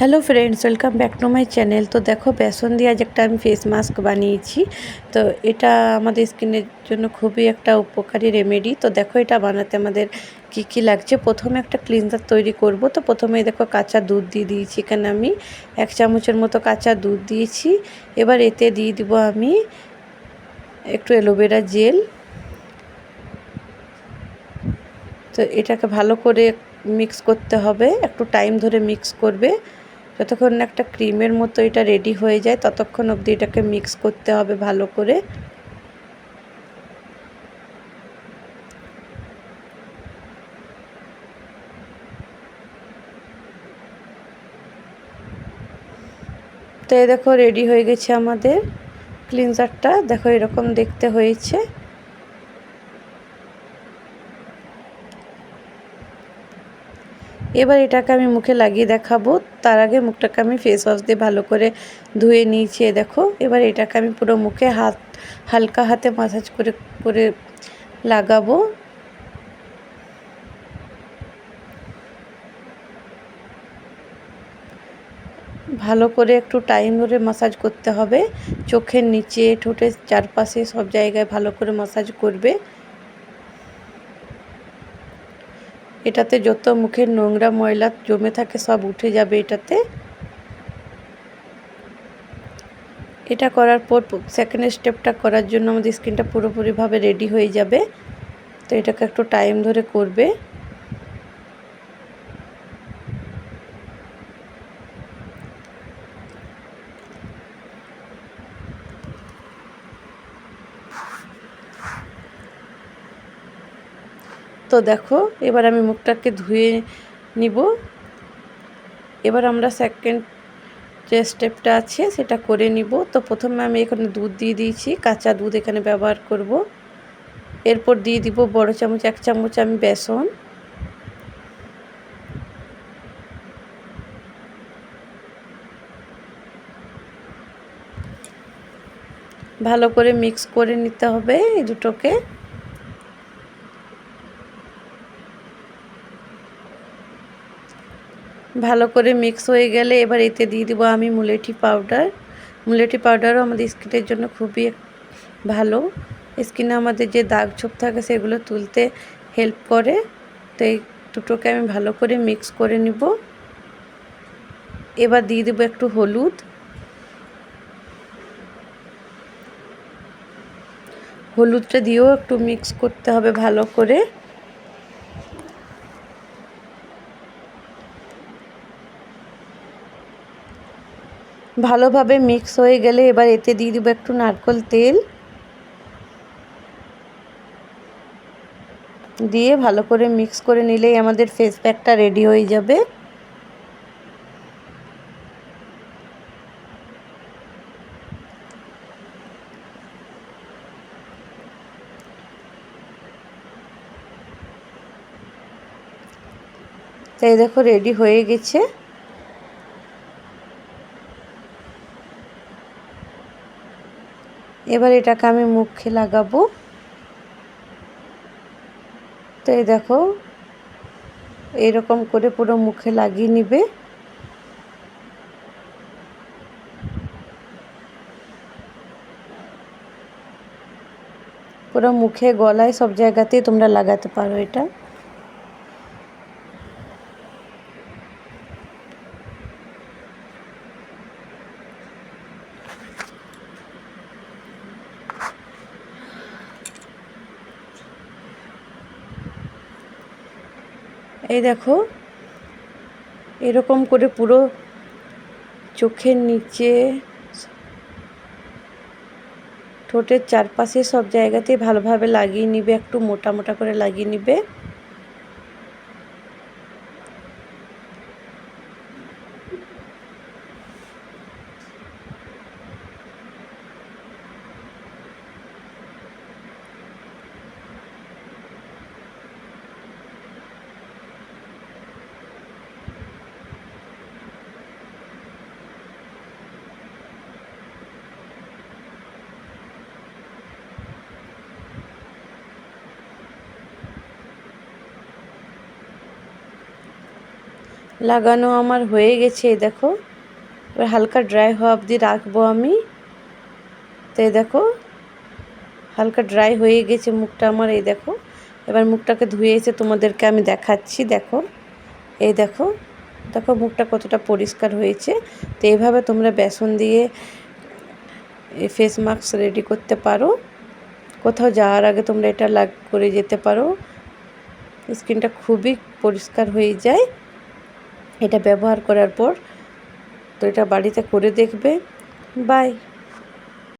Hello friends welcome back to my channel তো দেখো, বেসন দিয়ে আজ একটা আমি ফেস মাস্ক বানিয়েছি। তো এটা আমাদের স্কিনের জন্য খুবই একটা উপকারী রেমেডি তো দেখো, এটা বানাতে আমাদের কি কি লাগছে? প্রথমে একটা ক্লিনজার তৈরি করব। তো প্রথমে দেখো, কাঁচা দুধ দিয়ে দিয়েছি এখানে আমি। এক চামচের মতো কাঁচা দুধ দিয়েছি। এবার এতে দিয়ে দিব আমি একটু অ্যালোভেরা জেল। তো এটাকে ভালো করে মিক্স করতে হবে। একটু টাইম ধরে মিক্স করবে। যতক্ষণ একটা ক্রিমের মতো এটা রেডি হয়ে যায়, ততক্ষণ অবধি এটাকে মিক্স করতে হবে ভালো করে। তো দেখো রেডি হয়ে গেছে আমাদের ক্লিনজারটা দেখো এরকম দেখতে হয়েছে। এবার এটাকে আমি মুখে লাগিয়ে দেখাবো। তার আগে মুখটাকে আমি ফেস ওয়াশ দিয়ে ভালো করে ধুয়ে নিয়েছি দেখো। এবার এটাকে আমি পুরো মুখে হাত, হালকা হাতে মাসাজ করে করে লাগাবো। ভালো করে একটু টাইম ধরে মাসাজ করতে হবে। চোখের নিচে, ঠোঁটের চারপাশে সব জায়গায় ভালো করে মাসাজ করবে। এটাতে যত মুখের নোংরা ময়লা জমে থাকে সব উঠে যাবে এটাতে। এটা করার পর সেকেন্ড স্টেপটা করার জন্য আমাদের স্কিনটা পুরোপুরিভাবে রেডি হয়ে যাবে। তো এটাকে একটু টাইম ধরে করবে। তো দেখো, এবার আমি মুখটাকে ধুয়ে নিব। এবার আমরা সেকেন্ড যে স্টেপটা আছে, সেটা করে নিব। তো প্রথমে আমি এখানে দুধ দিয়ে দিয়েছি, কাঁচা দুধ এখানে ব্যবহার করব। এরপর দিয়ে দিব বড় চামচ, এক চামচ আমি বেসন। ভালো করে মিক্স করে নিতে হবে এই দুটোকে। ভালো করে মিক্স হয়ে গেলে এবার এতে দিয়ে দেবো আমি মুলেটি পাউডার মুলেটি পাউডারও আমাদের স্কিনের জন্য খুবই ভালো। স্কিনে আমাদের যে দাগ ছোপ থাকে সেগুলো তুলতে হেল্প করে। তো এই দুটোকে আমি ভালো করে মিক্স করে নিব। এবার দিয়ে দেবো একটু হলুদ। হলুদটা দিয়েও একটু মিক্স করতে হবে ভালো করে। ভালোভাবে মিক্স হয়ে গেলে এবার এতে দিয়ে দেবো একটু নারকল তেল। দিয়ে ভালো করে মিক্স করে নিলেই আমাদের ফেস প্যাকটা রেডি হয়ে যাবে। তাই দেখো রেডি হয়ে গেছে। এবার এটাকে আমি মুখে লাগাবো। তো এই দেখো, এরকম করে পুরো মুখে লাগিয়ে নিবে। পুরো মুখে, গলায় সব জায়গাতেই তোমরা লাগাতে পারো এটা। এই দেখো, এরকম করে পুরো চোখের নিচে ঠোঁটের চারপাশে সব জায়গাতে ভালোভাবে লাগিয়ে নিবে, একটু মোটা মোটা করে লাগিয়ে নিবে। লাগানো আমার হয়ে গেছে এই দেখো। এবার হালকা ড্রাই হওয়া অবধি রাখব আমি। তো দেখো, হালকা ড্রাই হয়ে গেছে মুখটা আমার, এই দেখো। এবার মুখটাকে ধুয়ে এসে তোমাদেরকে আমি দেখাচ্ছি, দেখো। এই দেখো দেখো মুখটা কতটা পরিষ্কার হয়েছে। তো এইভাবে তোমরা বেসন দিয়ে ফেস মাস্ক রেডি করতে পারো। কোথাও যাওয়ার আগে তোমরা এটা লাগ করে যেতে পারো। স্কিনটা খুবই পরিষ্কার হয়ে যায়। এটা ব্যবহার করার পর তো এটা বাড়িতে করে দেখবে। বাই